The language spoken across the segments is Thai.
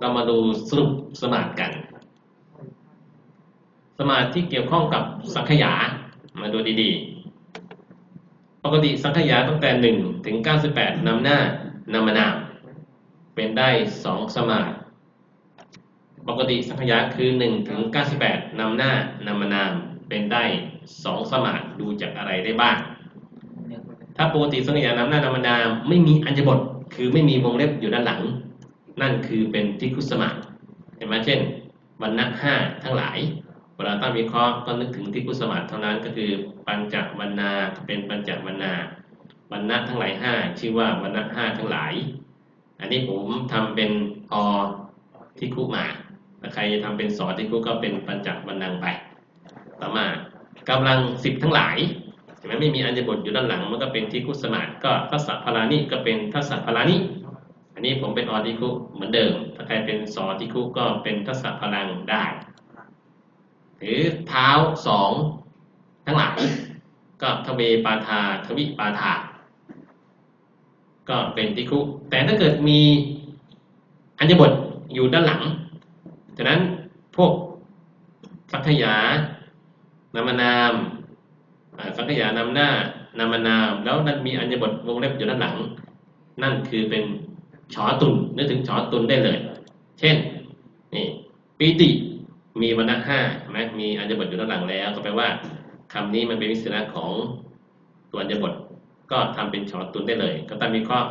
เรามาดูสรุปสมาธิกัน สมาธิที่เกี่ยวข้องกับสังขยา มาดูดีๆ ปกติสังขยาตั้งแต่1ถึง98นำหน้านำมานาม เป็นได้2สมาธิปกติสังขยาคือ1ถึง98นำหน้านำมานาม เป็นได้2สมาธิดูจากอะไรได้บ้าง ถ้าปกติสังขยานำหน้านำมานาม ไม่มีอัญญบทคือไม่มีวงเล็บอยู่ด้านหลัง นั่นคือเป็นทิคุสมาธิเห็นไหมเช่นวันณะห้าทั้งหลาย เวลาตั้งวิเคราะห์ก็นึกถึงทิคุสมาธิเท่านั้นก็คือปัญจวันนาเป็นปัญจวันนาวันณะทั้งหลายห้าชื่อว่าวันณะห้าทั้งหลาย อันนี้ผมทำเป็นอทิคุมาถ้าใครจะทำเป็นสอทิคุก็เป็นปัญจวันนังไป ต่อมากำลังสิบทั้งหลายเห็นไหมไม่มีอัญญบทอยู่ด้านหลังมันก็เป็นทิคุสมาธิก็ทัศพลานิก็เป็นทัศพลานิ อันนี้ผมเป็นออทิคุเหมือนเดิม ถ้าใครเป็นสอทิคุก็เป็นทัศพลังได้ หรือเท้าสองทั้งหลายก็ทเวปาทาทวิปาทา ก็เป็นทิคุ แต่ถ้าเกิดมีอัญญบทอยู่ด้านหลังฉะนั้นพวกสังขยานามนามสังขยานำหน้านามนาม แล้วนั้นมีอัญญบทวงเล็บอยู่ด้านหลัง นั่นคือเป็น ชอตุนนึกถึงชอตุนได้เลย เช่นนี่ปีติมีวรรณะห้าใช่ไหมมีอัญญบทอยู่ด้านหลังแล้ว ก็แปลว่าคำนี้มันเป็นวิสระของตัวอัญญบท ก็ทำเป็นชอตุนได้เลย ก็ตามวิเคราะห์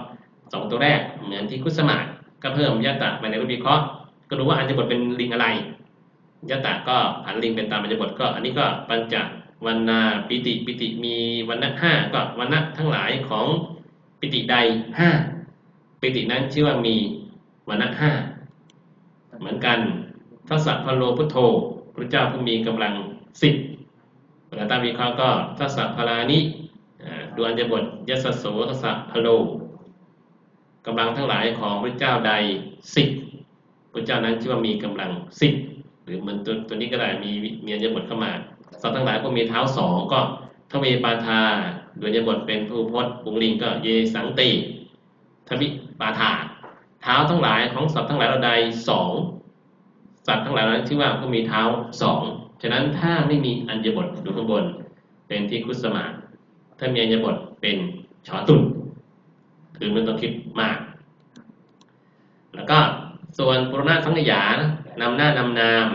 สองตัวแรกเหมือนที่คุสมาศก็เพิ่มยะตะไปในรูปวิเคราะห์ ก็รู้ว่าอัญญบทเป็นลิงอะไรยะตะก็ผันลิงเป็นตามอัญญบทก็ อันนี้ก็ปัญจวันนาปิติปิติมีวันณะห้าก็วันณะทั้งหลายของปิติใดห้า ปิตินั้นชื่อว่ามีวันณะห้าเหมือนกันทัศพโลพุทโธพระเจ้าผู้มีกำลังสิบเวลาตามวิเคราะห์ก็ทัศพลานิดวงจะบทยสสโสทัศพโลกำลังทั้งหลายของพระเจ้าใดสิบพระเจ้านั้นชื่อว่ามีกำลังสิบหรือเหมือนตัวตัวนี้ก็ได้มีมีอัญญบทเข้ามาสัตว์ทั้งหลายพวกมีเท้าสองก็ทเวปาทาดวงจะบทเป็นผู้พจน์ปุงลิงก็เยสังติ ทวิปาธาเท้าทั้งหลายของสัตว์ทั้งหลายเราใดสองสัตว์ทั้งหลายนั้นชื่อว่าผู้มีเท้าสองฉะนั้นถ้าไม่มีอัญญบทดูข้างบน เป็นที่คุสมาถ้ามีอัญญบทเป็นชอตุนคือไม่ต้องคิดมาก แล้วก็ส่วนปุรณะสังขยานำหน้านำนาม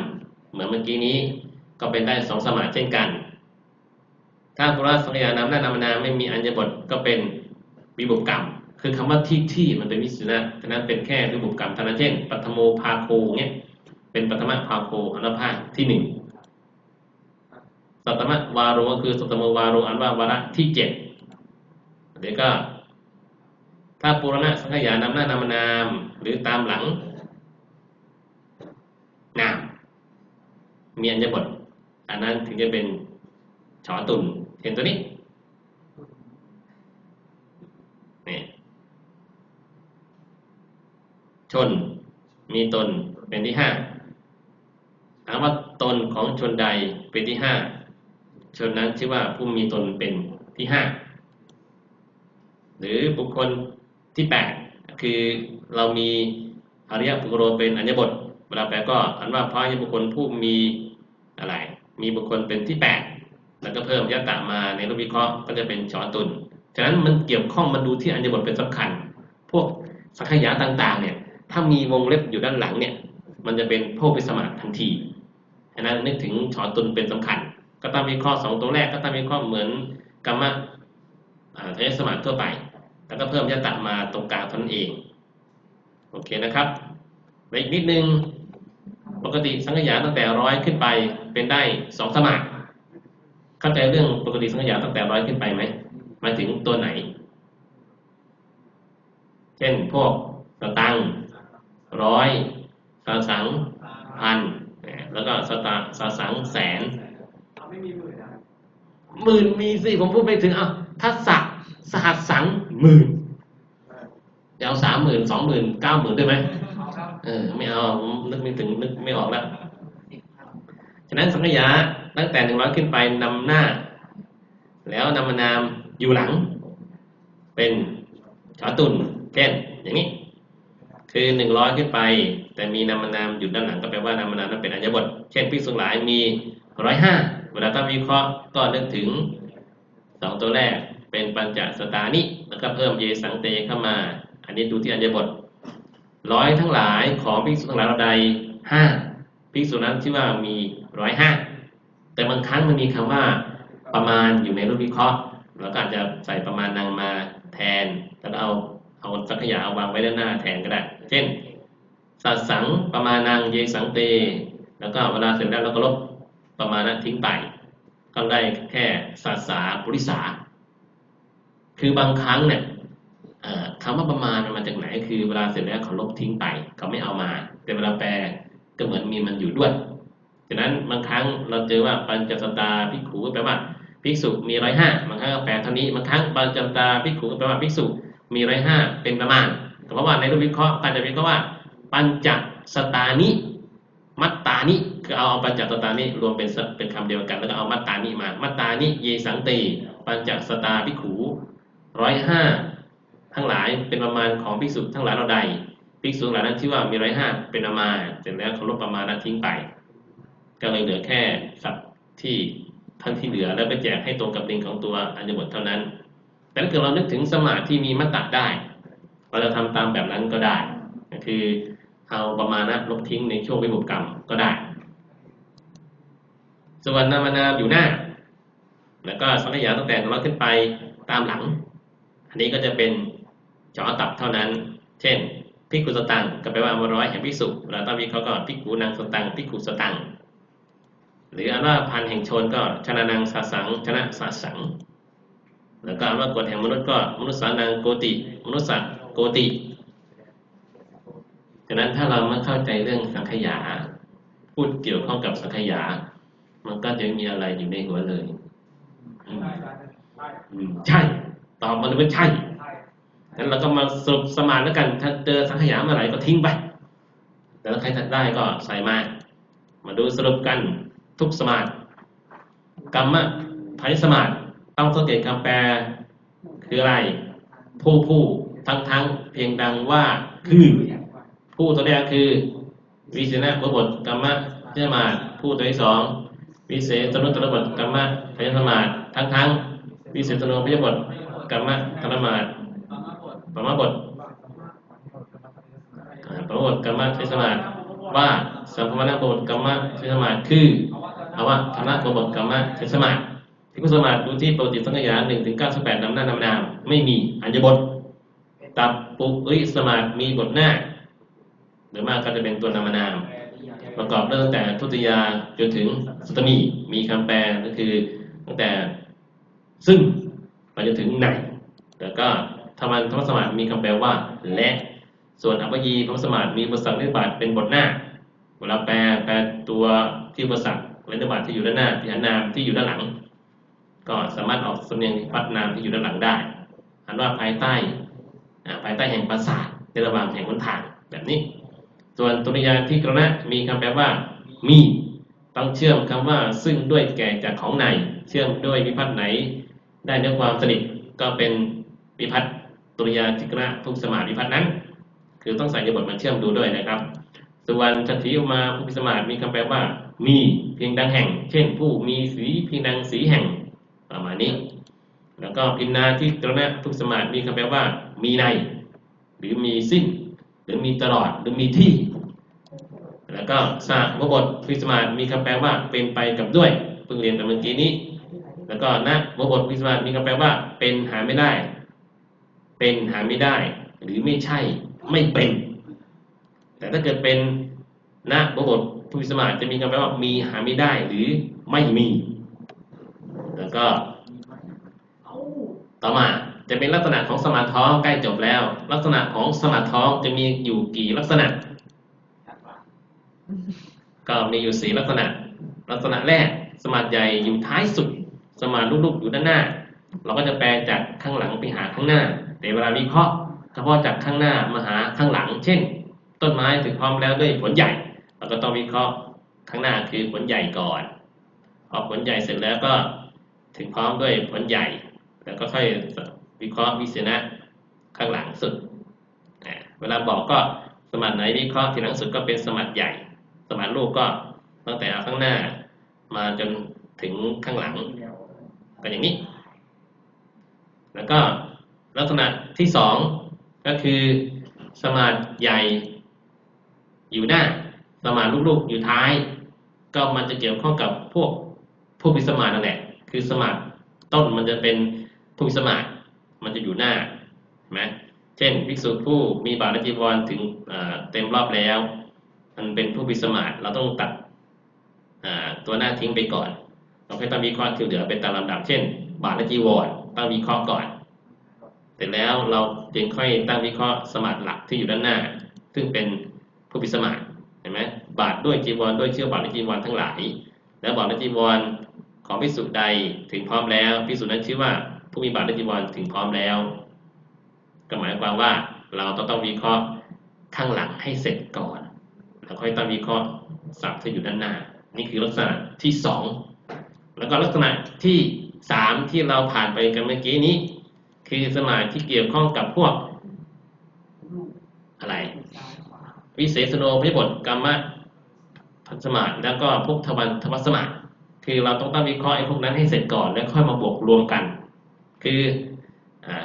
เหมือนเมื่อกี้นี้ก็เป็นได้สองสมาเช่นกัน ถ้าปุรณะสังขยานำหน้านำนามไม่มีอัญญบทก็เป็นวิบุกกรรม คือคำว่าที่ที่มันเป็นวิสุนะฉะนั้นเป็นแค่วิบุกรรมเท่านเช่นปัทโมพาโคเนี่ยเป็นปัทมะพาโคอนุภาคที่หนึ่งสัตตมวาโรก็คือสัตมวาโรอันว่าวาระที่เจ็ดเดี๋ยวก็ถ้าปุรณะสังขยานำหน้านำนาม หรือตามหลังนามมีอัญญบทอันนั้นถึงจะเป็นชอตุนเห็นตัวนี้ ชน มีตนเป็นที่ห้าถามว่าตนของชนใดเป็นที่ห้าชนนั้นชื่อว่าผู้มีตนเป็นที่ห้าหรือบุคคลที่แปดคือเรามีอริยบุคคลเป็นอัญญบทเวลาแปลก็อันว่าเพราะอริยบุคคลผู้มีอะไร มีบุคคลเป็นที่แปดแล้วก็เพิ่มยะตะมาในรูปวิเคราะห์ก็จะเป็นชอตุนฉะนั้นมันเกี่ยวข้องมันดูที่อัญญบทเป็นสำคัญ พวกสังขยาต่าง ๆ เนี่ย ถ้ามีวงเล็บอยู่ด้านหลังเนี่ย มันจะเป็นโพธิสมาธิทันทีฉะนั้นนึกถึงชอตุนเป็นสำคัญ ก็ตามวิเคราะห์สองตัวแรกก็ตามวิเคราะห์เหมือนกรรมะอ่าทยสมาธิทั่วไป แล้วก็เพิ่มยะตะมาตรงกลางเท่านั้นเอง โอเคนะครับไปอีกนิดนึง ปกติสังขยาตั้งแต่ร้อยขึ้นไปเป็นได้สองสมาธิเข้าใจเรื่องปกติสังขยาตั้งแต่ร้อยขึ้นไปไหมมาถึงตัวไหน เช่นพวกตังค์ ร้อยสาสังพันแล้วก็สตาสาสังแสนไม่มีหมื่นนะหมื่นมีสิผมพูดไปถึงอะทัศสะสหัสสังหมื่นจะเอาสามหมื่นสองหมื่นเก้าหมื่นได้ไหมเอาครับเออไม่เอาผมนึกไม่ถึงนึกไม่ออกแล้วฉะนั้นสังขยาตั้งแต่หนึ่งร้อยขึ้นไปนำหน้า แล้วนำมานามอยู่หลัง เป็นชอตุนเช่นอย่างนี้ คือหนึ่งร้อยขึ้นไป แต่มีนามนามอยู่ด้านหลังก็แปลว่านามนามนั้นเป็นอัญบท เช่นพิกษุหลายมีร้อยห้าเวลาถ้าวิเคราะห์ก็นึกถึงสองตัวแรกเป็นปัญจสตานิแล้วก็เพิ่มเยสังเตเข้ามา อันนี้ดูที่อัญบทร้อยทั้งหลายของภิกษุทั้งหลายเราใดห้าภิกษุนั้นที่ว่ามีร้อยห้าแต่บางครั้งมันมีคำว่าประมาณอยู่ในรูปวิเคราะห์ แล้วก็อาจจะใส่ประมาณนางมาแทนแล้วก็เอา เอาสักขยาเอาวางไว้ด้านหน้าแทนก็ได้ เช่นสัตสังประมาณนางเยสังเต แล้วก็เวลาเสร็จแล้วเราก็ลบประมาณนั้นทิ้งไป ก็ได้แค่สัตสาปุริสา คือบางครั้งเนี่ยคำว่าประมาณมันมาจากไหน คือเวลาเสร็จแล้วเขาลบทิ้งไป เขาไม่เอามา แต่เวลาแปลก็เหมือนมีมันอยู่ด้วยฉะนั้นบางครั้งเราเจอว่าปัญจสตาภิกขุก็แปลว่าภิกษุมีร้อยห้าบางครั้งก็แปลเท่านี้บางครั้งปัญจสตาภิกขุก็แปลว่าภิกษุ มีร้อยห้าเป็นประมาณ แต่เพราะว่าในรูปวิเคราะห์การจะวิเคราะห์ว่า ปัญจสตานิ มัตตานิคือเอาปัญจสตานิรวมเป็นเป็นคำเดียวกัน แล้วก็เอามัตตานิมา มัตตานิเยสังเตปัญจสตาภิกขุร้อยห้าทั้งหลายเป็นประมาณของภิกษุทั้งหลายเราใดภิกษุเหลายนั้นที่ว่ามีร้อยห้าเป็นประมาณเสร็จแล้วเขาลบประมาณนั้นทิ้งไป ก็เลยเหลือแค่สับที่ท่านที่เหลือแล้วไปแจกให้ตรงกับลิงของตัวอัญญบทเท่านั้น แต่ถ้าเกิดเรานึกถึงสมาธิที่มีมัตตะได้เราจะทำตามแบบนั้นก็ได้คือเอาประมาณนั้นลบทิ้งในช่วงวิบุกรรมก็ได้ ส่วนนามนามอยู่หน้า แล้วก็สังขยาตั้งแต่เราขึ้นไปตามหลัง อันนี้ก็จะเป็นจอตับเท่านั้น เช่นพิกุสตังก็แปลว่าอมร้อยแห่งพิสุเราต้องมีเขาก็พิกุนางสตังพิกุสตัง หรืออันว่าพันแห่งชนก็ชนะนางสาสังชนะสาสัง แล้วก็อันว่ากฎแห่งมนุษย์ก็มนุษย์สานังโกติมนุษย์สัตว์โกติฉะนั้นถ้าเราไม่เข้าใจเรื่องสังขยา พูดเกี่ยวข้องกับสังขยา มันก็จะไม่มีอะไรอยู่ในหัวเลยอืมใช่ใช่ใช่อืมใช่ ตอบมาเลยว่าใช่ใช่งั้นเราก็มาสรุปสมานแล้วกัน ถ้าเจอสังขยาเมื่อไหร่ก็ทิ้งไปแต่ถ้าใครถัดได้ก็ใส่มา มาดูสรุปกันทุกสมาธิกรรมะพานิสมาธิ ต้องสังเกตคำแปลคืออะไร ผู้ผู้ทั้งทั้งเพียงดังว่าคือ ผู้ตัวแรกคือ วิเศษนะบทกรรมะพานิสมาธิผู้ตัวที่สองวิเศษตนุตระบทกรรมะพานิสมาธิทั้งทั้งวิเศษตนุพยบทกรรมะธนมาธิปรมาบทอ่าพระบทกรรมะเทศมาศว่าสัมภวนาบทกรรมะเทศมาศคือภาวะธนะบทกรรมะเทศมา ที่คุณสมาธิดูที่ปกติสังขยาหนึ่งถึงเก้าสิบแปดนำหน้านำนาม ไม่มีอัญญบทตับปุกเอ้ยสมาธิมีบทหน้า หรือมากก็จะเป็นตัวนามนาม ประกอบเริ่มตั้งแต่ทุติยาจนถึงสตมีมีคำแปลก็คือตั้งแต่ซึ่งไปจนถึงไหนแล้วก็ธรรมันธรรมสมาธิมีคำแปลว่า และส่วนอัปยีพระสมาธิมีบทสั่งนิบาตเป็นบทหน้าเวลาแปลแปลตัวที่บทสั่งและนิบาตที่อยู่ด้านหน้าที่หันนามที่อยู่ด้านหลัง ก็สามารถออกสำเนียงพัดนามที่อยู่ด้านหลังได้อันว่าภายใต้ภายใต้แห่งปราสาทในระหว่างแห่งหนทางแบบนี้ ส่วนตุริยาที่กรณะมีคำแปลว่ามีต้องเชื่อมคำว่าซึ่งด้วยแก่จากของในเชื่อมด้วยวิพัฒน์ไหน ได้เนื้อความสนิทก็เป็นวิพัฒน์ตุริยาที่กรณะทุกสมาธิวิพัฒน์นั้น คือต้องใส่ในบทมาเชื่อมดูด้วยนะครับ ส่วนชัตถิอุมาผู้พิสมาธิมีคำแปลว่า มีเพียงดังแห่ง เช่น ผู้มีสีเพียงดังสีแห่ง ประมาณนี้ แล้วก็พินนาที่ตระนะทุกสมาธิมีคำแปลว่า มีใน หรือมีสิ้น หรือมีตลอดหรือมีที่ แล้วก็สาบทพิสมาธิมีคำแปลว่าเป็นไปกับด้วยเพิ่งเรียนแต่เมื่อกี้นี้ แล้วก็นะวบทพิสมาธิมีคำแปลว่า เป็นหาไม่ได้ เป็นหาไม่ได้ หรือไม่ใช่ไม่เป็น แต่ถ้าเกิดเป็นนะบทผู้สมาจะมีคำแปลว่ามีหาไม่ได้หรือไม่มี แล้วก็ ต่อมาจะเป็นลักษณะของสมาท้องใกล้จบแล้ว ลักษณะของสมาท้องจะมีอยู่กี่ลักษณะ ก็มีอยู่สี่ลักษณะ ลักษณะแรก สมาธใหญ่อยู่ท้ายสุด สมาธิลูกๆอยู่ด้านหน้า เราก็จะแปลจากข้างหลังไปหาข้างหน้า แต่เวลาวิเคราะห์เฉพาะจากข้างหน้ามาหาข้างหลัง เช่น ต้นไม้ถึงพร้อมแล้วด้วยผลใหญ่ เราก็ต้องวิเคราะห์ข้างหน้าคือผลใหญ่ก่อน พอผลใหญ่เสร็จแล้วก็ ถึงพร้อมด้วยผลใหญ่ แล้วก็ค่อยวิเคราะห์วิเศษณะข้างหลังสุด เวลาบอกก็สมาธิไหนวิเคราะห์ทีหลังสุดก็เป็นสมาธิใหญ่ สมาธิลูกก็ตั้งแต่ข้างหน้ามาจนถึงข้างหลังก็อย่างนี้ แล้วก็ลักษณะที่สองก็คือสมาธิใหญ่ อยู่หน้า สมาธิลูกๆอยู่ท้าย ก็มันจะเกี่ยวข้องกับพวกผู้พิสมานั่นแหละ คือสมาธิต้นมันจะเป็นผู้สมาธิมันจะอยู่หน้าเห็นไหมเช่นภิกษุผู้มีบาตรจีวรถึงเต็มรอบแล้ว มันเป็นผู้พิสมาธิเราต้องตัดตัวหน้าทิ้งไปก่อน เราให้ตั้งวิเคราะห์ที่เหลือเป็นตามลำดับ เช่น บาทและจีวรตั้งวิเคราะห์ก่อน เสร็จแล้วเราจึงค่อยตั้งวิเคราะห์สมาธิหลักที่อยู่ด้านหน้า ซึ่งเป็นผู้พิสมาธิเห็นไหมบาทด้วยจีวรด้วยเชื่อบาทและจีวรทั้งหลาย แล้วบาทและจีวร ของพิสุใดถึงพร้อมแล้วพิสุนั้นชื่อว่าผู้มีบาทและจีวรถึงพร้อมแล้ว ก็หมายความว่าเราต้องต้องวิเคราะห์ข้างหลังให้เสร็จก่อน แล้วค่อยตั้งวิเคราะห์ศัพท์ที่อยู่ด้านหน้า นี่คือลักษณะที่สองแล้วก็ลักษณะที่สามที่เราผ่านไปกันเมื่อกี้นี้ คือสมาธิที่เกี่ยวข้องกับพวก อะไร วิเศษโนพยบทกรรมะพัสมาธิแล้วก็พวกทวันทวัสมาธิ คือเราต้องตั้งวิเคราะห์ไอ้พวกนั้นให้เสร็จก่อนแล้วค่อยมาบวกรวมกัน คืออ่า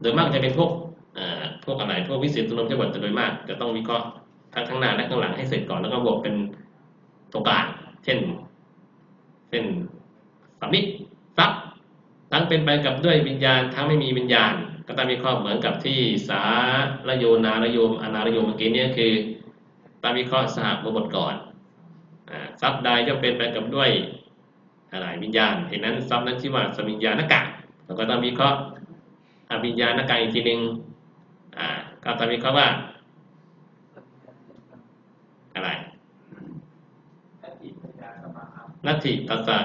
โดยมากจะเป็นพวกอ่าพวกอะไรพวกวิเศษโนพยบทจะโดยมาก จะต้องวิเคราะห์ทั้งข้างหน้าและข้างหลังให้เสร็จก่อนแล้วก็บวกเป็นตรงกลางเช่นเช่นสำนิทรัพทั้งเป็นไปกับด้วยวิญญาณทั้งไม่มีวิญญาณ ก็ตามวิเคราะห์เหมือนกับที่สาระโยนาระโยมอนาระโยมเมื่อกี้เนี่ยคือตามวิเคราะห์สหบทก่อน ทรัพย์ใดย่อมเป็นไปกับด้วยอะไรวิญญาณเห็นนั้นทรัพย์นั้นชื่อว่าสมิญญาณกะเราก็ตามวิเคราะห์อวิญญาณกะอีกทีหนึ่งอ่าก็ตามวิเคราะห์ว่าอะไรนัตถิตัสสะ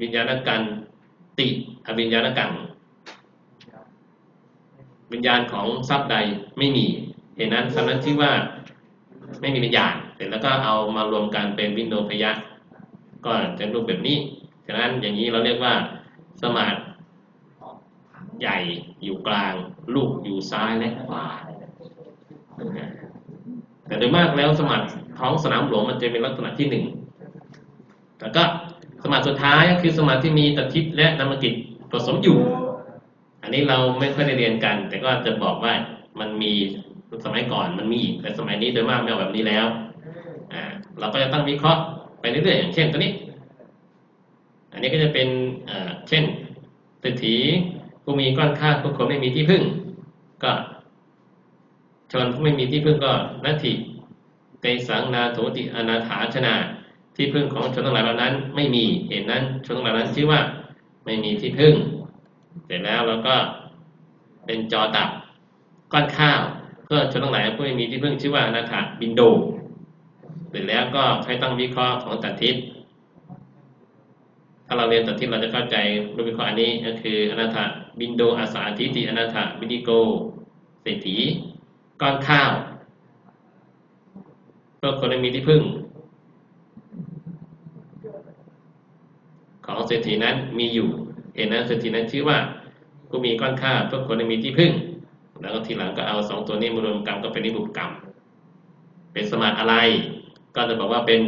วิญญาณกันติอวิญญาณกังวิญญาณของทรัพย์ใดไม่มีเหตุนั้นทรัพย์นั้นชื่อว่า ไม่มีวิญญาณเสร็จแล้วก็เอามารวมกันเป็นวินโดพยัคฆ์ก็จะรูปแบบนี้ฉะนั้นอย่างนี้เราเรียกว่าสมาธิใหญ่อยู่กลาง ลูกอยู่ซ้ายและขวาแต่โดยมากแล้วสมาธิท้องสนามหลวงมันจะเป็นลักษณะที่หนึ่งแล้วก็สมาธิสุดท้ายก็คือสมาธิที่มีตัทิศและนามกิจผสมอยู่ อันนี้เราไม่ค่อยได้เรียนกัน แต่ก็จะบอกว่ามันมี สมัยก่อนมันมีแต่สมัยนี้โดยมากไม่เอาแบบนี้แล้วอ่าเราก็จะตั้งวิเคราะห์ไปเรื่อยๆอย่างเช่นตัวนี้ อันนี้ก็จะเป็นอ่าเช่นเศรษฐีผู้มีก้อนข้าวผู้คนไม่มีที่พึ่ง ก็ชนผู้ไม่มีที่พึ่งก็นัตถิเตสังนาโถติอนาถาชนาที่พึ่งของชนทั้งหลายเหล่านั้น ไม่มีเหตุนั้นชนทั้งหลายนั้นชื่อว่าไม่มีที่พึ่ง เสร็จแล้วเราก็เป็นจอตับก้อนข้าว เพื่อชนทั้งหลายผู้ไม่มีที่พึ่งชื่อว่าอนาถาบินโดเสร็จแล้วก็ให้ตั้งวิเคราะห์ของตัดทิศถ้าเราเรียนตัดทิศเราจะเข้าใจรูปวิเคราะห์อันนี้ก็คืออนาถาบินโดอาสาทิติอนาถาบินิโกเศรษฐีก้อนข้าวเพื่อคนไม่มีที่พึ่ง ของเศรษฐีนั้นมีอยู่เห็นนั้นเศรษฐีนั้นชื่อว่าผู้มีก้อนข้าวเพื่อคนไม่มีที่พึ่ง แล้วก็ทีหลังก็เอาสองตัวนี้มารวมกันก็เป็นนิบุตกรรม เป็นสมาธิอะไร ก็จะบอกว่าเป็น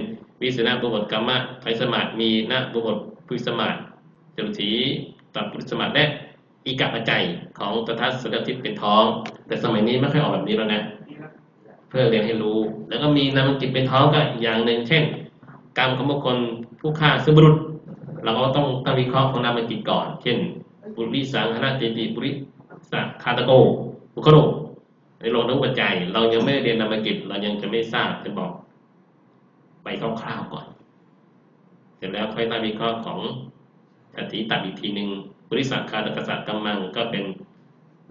วิสนาบุบทกรรมะไทยสมาธิมีนาบุบทพุทธสมาธิจรุถีตับพุทธสมาธิและอีกับปัจจัยของตถาสดทิศเป็นท้อง แต่สมัยนี้ไม่ค่อยออกแบบนี้แล้วนะเพื่อเรียนให้รู้ แล้วก็มีนามกิจเป็นท้องก็อย่างหนึ่งเช่น กรรมของบุคคลผู้ฆ่าซึ่งบุรุษเราก็ต้องตั้งวิเคราะห์ของนามกิจก่อน เช่น ปุริสังหนาเจติปุริสังคาตโก บุคโรในโลกนุปัจจัยเรายังไม่ได้เรียนนามกิจ เรายังจะไม่ทราบจะบอกไปคร่าวๆก่อน เสร็จแล้วค่อยตั้งวิเคราะห์ของสติตัดอีกทีหนึ่งปุริสัทคาตกษัตริย์กรรมังก็เป็น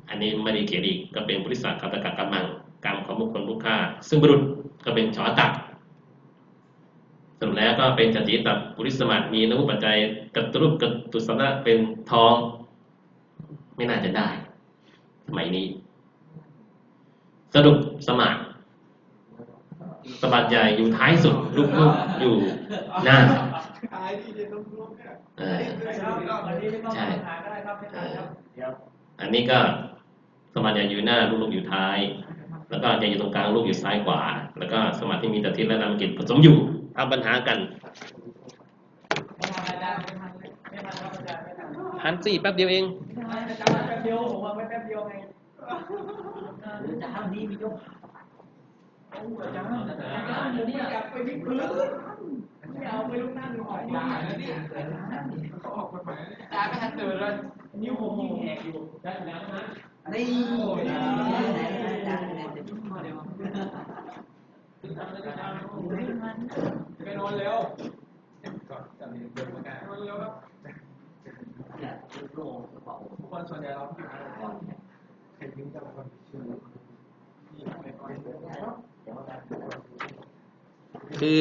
อันนี้ไม่ได้เขียนอีกก็เป็นปุริสัทคาตกกรรมังกรรมของบุคคลผู้ฆ่า ซึ่งบุรุษก็เป็นชอตักสรุปแล้วก็เป็นจติตับปุริสมาธิมีนวุปัจจัยกัตรุปกัตุสนะเป็นทอง ไม่น่าจะได้สมัยนี้ สรุปสมาธิสมาธิใหญ่อยู่ท้ายสุดลูกลูกอยู่หน้าขายดีเดี๋ยวต้องรู้เนี่ยเอออันนี้ไม่ต้องใช่หาก็ได้ครับไม่ทันครับเดี๋ยวอันนี้ก็สมาธิใหญ่อยู่หน้าลูกลูกอยู่ท้าย แล้วก็จะอยู่ตรงกลางลูกอยู่ซ้ายขวา แล้วก็สมาธิมีตทิศและนามกิจผสมอยู่ทำปัญหากันไม่ทันอาจารย์ไม่ทันไม่ทันครับอาจารย์ไม่ทันหันสี่แป๊บเดียวเองไม่ทันอาจารย์แป๊บเดียวผมว่าไม่แป๊บเดียวไง จะทำนี้มียกโอ้อาจารย์อาจารย์ผมไม่อยากไปที่พื้นไม่เอาไปลุกนั่งหอยนี่แล้วเนี่ยเขาออกกฎหมายอาจารย์ไม่ทันตื่นเลยนิ้วผมยิ่งแหกอยู่ได้แล้วนะนี่ไปนอนเร็วก่อนจะมีเดินมาแก้นอนเร็วครับทุกคนส่วนใหญ่เราที่มาใครยิ้มจะเป็นคนชื่อนี่เป็นคน คือ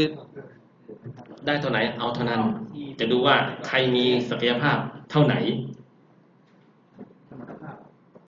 ได้เท่าไหนเอาเท่านั้น จะดูว่าใครมีศักยภาพเท่าไหน